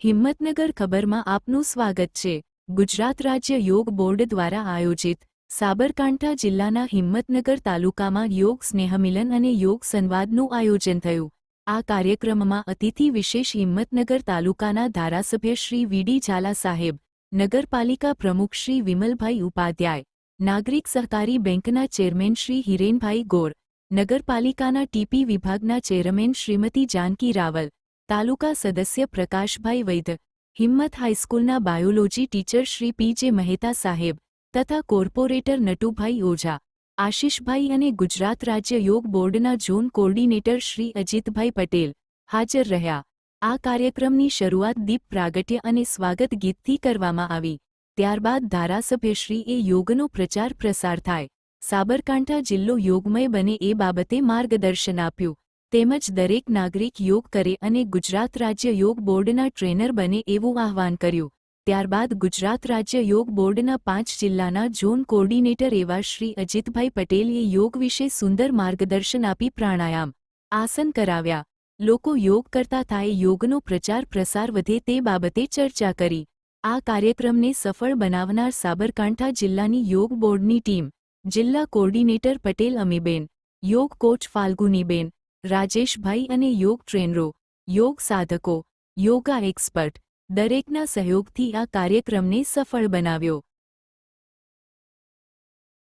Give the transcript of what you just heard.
હિંમતનગર ખબરમાં આપનું સ્વાગત છે. ગુજરાત રાજ્ય યોગ બોર્ડ દ્વારા આયોજિત સાબરકાંઠા જિલ્લાના હિંમતનગર તાલુકામાં યોગ સ્નેહમિલન અને યોગ સંવાદનું આયોજન થયું. આ કાર્યક્રમમાં અતિથિ વિશેષ હિંમતનગર તાલુકાના ધારાસભ્ય શ્રી વીડી ઝાલા સાહેબ, નગરપાલિકા પ્રમુખ શ્રી વિમલભાઈ ઉપાધ્યાય, નાગરિક સહકારી બેંકના ચેરમેન શ્રી હિરેનભાઈ ગોર, નગરપાલિકાના ટીપી વિભાગના ચેરમેન શ્રીમતી જાનકી રાવલ તાલુકા સદસ્ય પ્રકાશભાઈ વૈદ હિંમત હાઈસ્કૂલના બાયોલોજી ટીચર શ્રી પી જે મહેતા સાહેબ તથા કોર્પોરેટર નટુભાઈ ઓઝા, આશિષભાઈ અને ગુજરાત રાજ્ય યોગ બોર્ડના ઝોન કોર્ડિનેટર શ્રી અજીતભાઈ પટેલ હાજર રહ્યા. આ કાર્યક્રમની શરૂઆત દીપ પ્રાગટ્ય અને સ્વાગત ગીતથી કરવામાં આવી. ત્યારબાદ ધારાસભ્યશ્રીએ યોગનો પ્રચાર પ્રસાર થાય. સાબરકાંઠા જિલ્લો યોગમય બને એ બાબતે માર્ગદર્શન આપ્યું. તેમજ દરેક નાગરિક યોગ કરે અને ગુજરાત રાજ્ય યોગ બોર્ડના ટ્રેનર બને એવું આહવાન કર્યું. ત્યારબાદ ગુજરાત રાજ્ય યોગ બોર્ડના પાંચ જિલ્લાના ઝોન કોર્ડિનેટર એવા શ્રી અજીતભાઈ પટેલે યોગ વિશે સુંદર માર્ગદર્શન આપી પ્રાણાયામ, આસન કરાવ્યા. લોકો યોગ કરતા થાય, યોગનો પ્રચાર પ્રસાર વધે તે બાબતે ચર્ચા કરી. આ કાર્યક્રમને સફળ બનાવનાર સાબરકાંઠા જિલ્લાની યોગ બોર્ડની ટીમ, જિલ્લા કોર્ડિનેટર પટેલ અમીબેન, યોગ કોચ ફાલ્ગુનીબેન રાજેશભાઈ અને યોગ ટ્રેનરો યોગ સાધકો યોગા એક્સપર્ટ દરેકના સહયોગથી આ કાર્યક્રમને સફળ બનાવ્યો.